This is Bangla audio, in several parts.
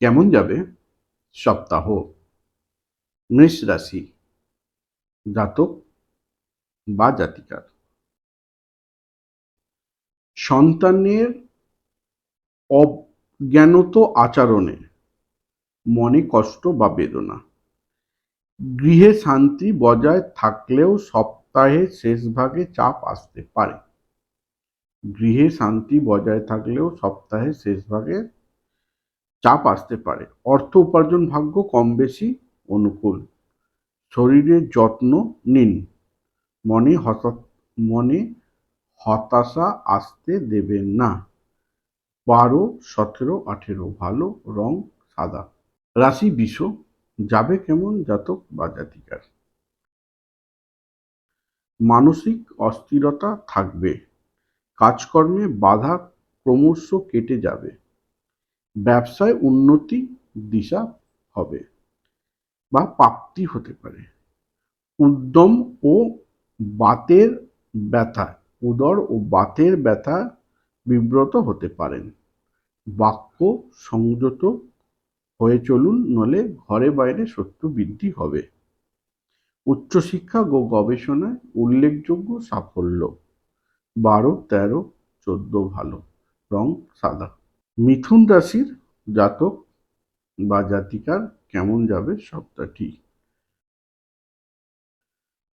কেমন যাবে? সপ্তাহ মেষ রাশি জাতক বা জাতিকার। সন্তানের অজ্ঞানত আচরণে মনে কষ্ট বা বেদনা। গৃহে শান্তি বজায় থাকলেও সপ্তাহের শেষ ভাগে চাপ আসতে পারে। গৃহে শান্তি বজায় থাকলেও সপ্তাহের শেষ ভাগে চাপ আসতে পারে। অর্থ উপার্জন ভাগ্য কম বেশি অনুকূল। শরীরের যত্ন নিন। মনে হত, মনে হতাশা আসতে দেবেন না। বারো, সতেরো, আঠেরো, ভালো, রং সাদা। রাশি বিষ, যাবে কেমন জাতক বা জাতিকার? মানসিক অস্থিরতা থাকবে। কাজকর্মে বাধা ক্রমশ কেটে যাবে। ব্যবসায় উন্নতি দিশা হবে বা প্রাপ্তি হতে পারে। উদ্যম ও বাতের ব্যথা, উদর ও বাতের ব্যথা বিব্রত হতে পারেন। বাক্য সংযত হয়ে চলুন নলে ঘরে বাইরে শত্রু বৃদ্ধি হবে। উচ্চশিক্ষা ও গবেষণায় উল্লেখযোগ্য সাফল্য। বারো, তেরো, চোদ্দ ভালো, রং সাদা। মিথুন রাশির জাতক বা জাতিকার কেমন যাবে সপ্তাহটি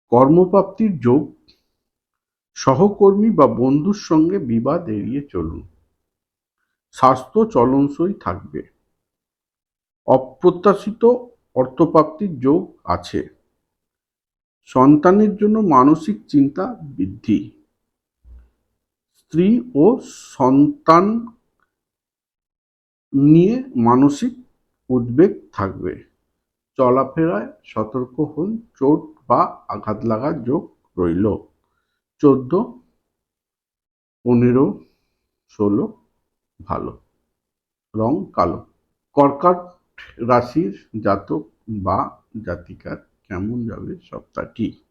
কর্মপ্রাপ্তির যোগ, সহকর্মী বা বন্ধুর সঙ্গে বিবাদ এড়িয়ে চলুন। স্বাস্থ্য চলনসই থাকবে। অপ্রত্যাশিত অর্থপ্রাপ্তির যোগ আছে। সন্তানের জন্য মানসিক চিন্তা বৃদ্ধি। স্ত্রী ও সন্তান নিয়ে মানসিক উদ্বেগ থাকবে। চলাফেরায় সতর্ক হন, চোট বা আঘাত লাগার যোগ রইল। চোদ্দ, পনেরো, ষোলো, ভালো। রং কালো। কর্কট রাশির জাতক বা জাতিকার কেমন যাবে সপ্তাহটি?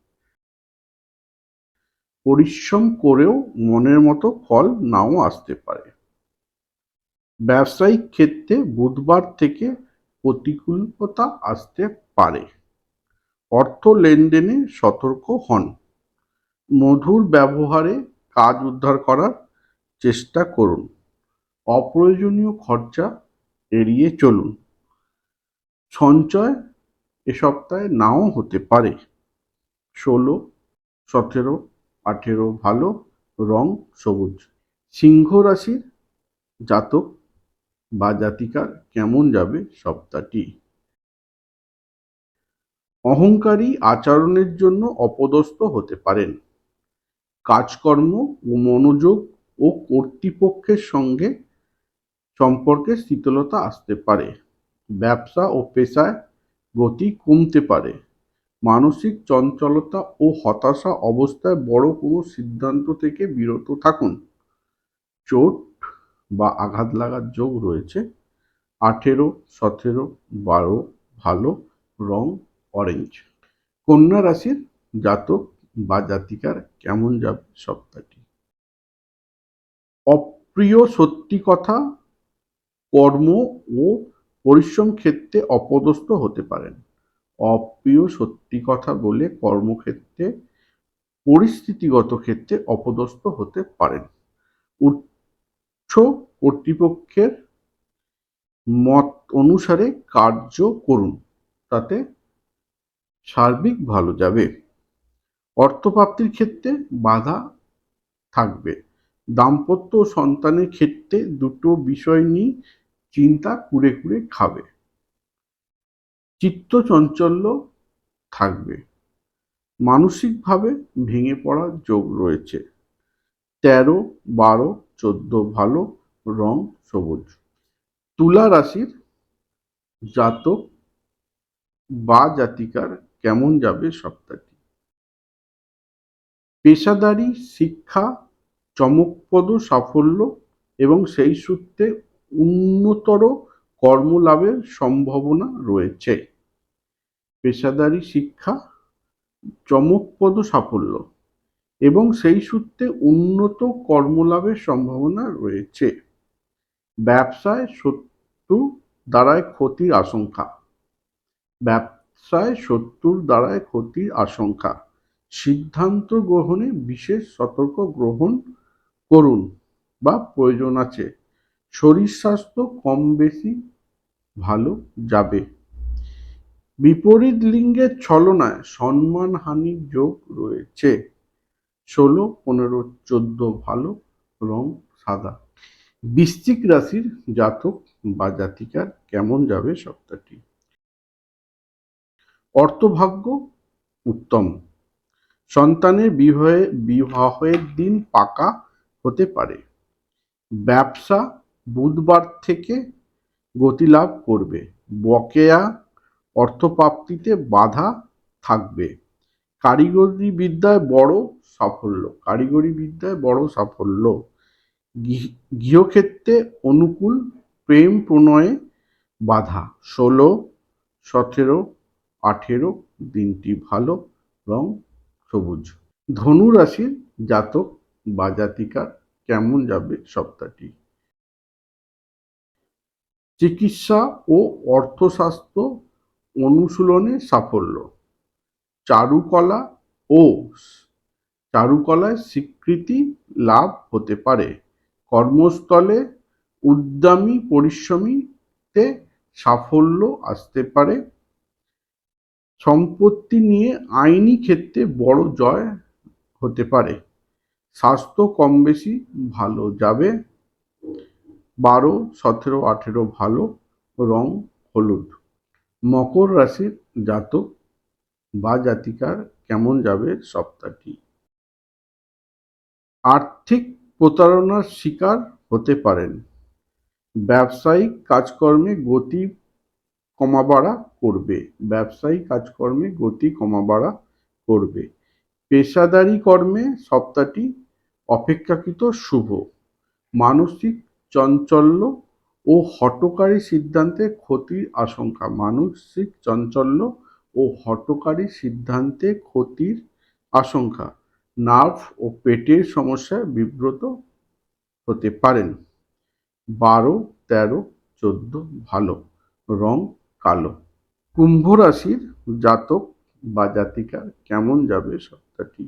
পরিশ্রম করেও মনের মতো ফল নাও আসতে পারে। ব্যবসায়িক ক্ষেত্রে বুধবার থেকে প্রতিকূলতা আসতে পারে। অর্থ লেনদেনে সতর্ক হন। মধুর ব্যবহারে কাজ উদ্ধার করার চেষ্টা করুন। অপ্রয়োজনীয় খরচা এড়িয়ে চলুন। সঞ্চয় এ সপ্তাহে নাও হতে পারে। ষোলো, সতেরো, আঠেরো ভালো রং সবুজ। সিংহ রাশির জাতক বা জাতিকার কেমন যাবে সপ্তাহটি অহংকারী আচরণের জন্য অপদস্থ হতে পারেন। কাজকর্ম ও মনোযোগ ও কর্তৃপক্ষের সঙ্গে সম্পর্কে শীতলতা আসতে পারে। ব্যবসা ও পেশায় গতি কমতে পারে। মানসিক চঞ্চলতা ও হতাশা অবস্থায় বড় কোনো সিদ্ধান্ত থেকে বিরত থাকুন। চোট বা আঘাত লাগার যোগ রয়েছে আঠেরো, সতেরো, বারো, ভালো, রং অরেঞ্জ কন্যা রাশির জাতক বা জাতিকার কেমন যাবে সপ্তাহটি? অপ্রিয় সত্যি কথা, কর্ম ও পরিশ্রম ক্ষেত্রে অপদস্থ হতে পারেন। অপ্রিয় সত্যি কথা বলে কর্মক্ষেত্রে, পরিস্থিতিগত ক্ষেত্রে অপদস্থ হতে পারেন। কর্তৃপক্ষের মত অনুসারে কার্য করুন, তাতে সার্বিক ভালো যাবে। অর্থপ্রাপ্তির ক্ষেত্রে বাধা থাকবে। দাম্পত্য ও সন্তানের ক্ষেত্রে দুটো বিষয় নিয়ে চিন্তা কুড়ে কুড়ে খাবে। চিত্ত চঞ্চল্য থাকবে। মানসিকভাবে ভেঙে পড়ার যোগ রয়েছে। তেরো, বারো চোদ্দ ভালো, রং সবুজ। তুলা রাশির জাতক বা জাতিকার কেমন যাবে সপ্তাহটি? পেশাদারি শিক্ষা, চমকপ্রদ সাফল্য এবং সেই সূত্রে উন্নতর কর্মলাভের সম্ভাবনা রয়েছে। পেশাদারি শিক্ষা, চমকপ্রদ সাফল্য। এবং সেই সূত্রে উন্নত কর্মলাভের সম্ভাবনা রয়েছে। ব্যবসায় শত্রু দ্বারায় ক্ষতির আশঙ্কা। ব্যবসায় শত্রুর দ্বারায় ক্ষতির আশঙ্কা। সিদ্ধান্ত গ্রহণে বিশেষ সতর্ক গ্রহণ করুন বা প্রয়োজন আছে। শরীর স্বাস্থ্য কম বেশি ভালো যাবে। বিপরীত লিঙ্গের ছলনায় সম্মানহানির যোগ রয়েছে। ষোলো, পনেরো, চোদ্দ ভালো, রং সাদা। বৃশ্চিক রাশির জাতক বা জাতিকার কেমন যাবে সপ্তাহটি? অর্থভাগ্য উত্তম। সন্তানের বিবাহে, বিবাহের দিন পাকা হতে পারে। ব্যবসা বুধবার থেকে গতি লাভ করবে। বকেয়া অর্থপ্রাপ্তিতে বাধা থাকবে। কারিগরি বিদ্যায় বড় সাফল্য কারিগরি বিদ্যায় বড় সাফল্য। গৃহ- গৃহক্ষেত্রে অনুকূল প্রেম প্রণয়ে বাধা, ষোলো, সতেরো, আঠেরো, দিনটি ভালো রং সবুজ। ধনু রাশির জাতক বা জাতিকার কেমন যাবে সপ্তাহটি? চিকিৎসা ও অর্থশাস্ত্র অনুশীলনে সাফল্য। চারুকলা ও চারুকলায় স্বীকৃতি লাভ হতে পারে। কর্মস্থলে উদ্যমী পরিশ্রমীতে সাফল্য আসতে পারে। সম্পত্তি নিয়ে আইনি ক্ষেত্রে বড় জয় হতে পারে। স্বাস্থ্য কম বেশি ভালো যাবে। বারো, সতেরো, আঠেরো ভালো, রং হলুদ। মকর রাশির জাতক বা জাতিকার কেমন যাবে সপ্তাহটি আর্থিক প্রতারণার শিকার হতে পারেন। ব্যবসায়িক কাজকর্মে গতি কমাবাড়া করবে। ব্যবসায়িক কাজকর্মে গতি কমাবাড়া করবে। পেশাদারি কর্মে সপ্তাহটি অপেক্ষাকৃত শুভ। মানসিক চঞ্চল্য ও হঠকারী সিদ্ধান্তে ক্ষতির আশঙ্কা। মানসিক চাঞ্চল্য ও হঠকারী সিদ্ধান্তে ক্ষতির আশঙ্কা। নার্ভ ও পেটের সমস্যায় বিব্রত হতে পারেন। বারো, তেরো, চোদ্দ, ভালো, রং কালো। কুম্ভ রাশির জাতক বা জাতিকার কেমন যাবে সপ্তাহটি?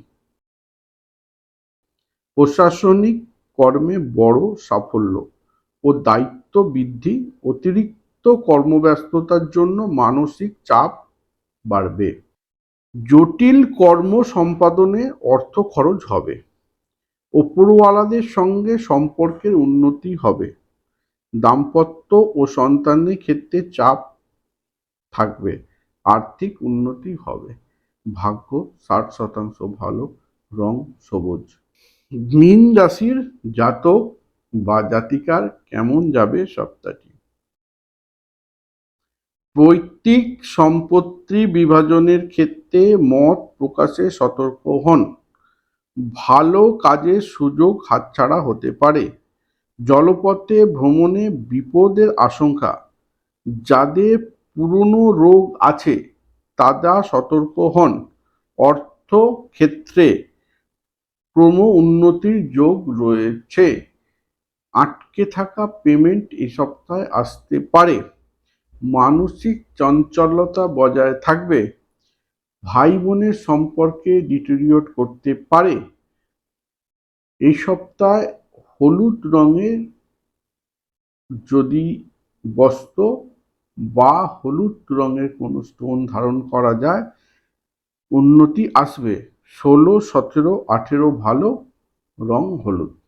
প্রশাসনিক কর্মে বড় সাফল্য ও দায়িত্ব বৃদ্ধি, অতিরিক্ত কর্মব্যস্ততার জন্য মানসিক চাপ বাড়বে। জটিল কর্ম সম্পাদনে অর্থ খরচ হবে। ওপরওয়ালাদের সঙ্গে সম্পর্কের উন্নতি হবে। দাম্পত্য ও সন্তানের ক্ষেত্রে চাপ থাকবে। আর্থিক উন্নতি হবে। ভাগ্য ষাট শতাংশ ভালো, রং সবুজ। মীন রাশির জাতক বা জাতিকার কেমন যাবে সপ্তাহটি? পৈতৃক সম্পত্তি বিভাজনের ক্ষেত্রে মত প্রকাশে সতর্ক হন। ভালো কাজের সুযোগ হাতছাড়া হতে পারে। জলপথে ভ্রমণে বিপদের আশঙ্কা। যাদের পুরনো রোগ আছে, তারা সতর্ক হন। অর্থ ক্ষেত্রে ক্রম উন্নতির যোগ রয়েছে। আটকে থাকা পেমেন্ট এ সপ্তাহে আসতে পারে। মানসিক চঞ্চলতা বজায় থাকবে? ভাই বোনের সম্পর্কে ডিটেরিওট করতে পারে? এই সপ্তাহে হলুদ রঙের যদি বস্ত্র বা হলুদ রঙের কোনো স্টোন ধারণ করা যায়, উন্নতি আসবে। ষোলো, সতেরো, আঠেরো ভালো রং হলুদ।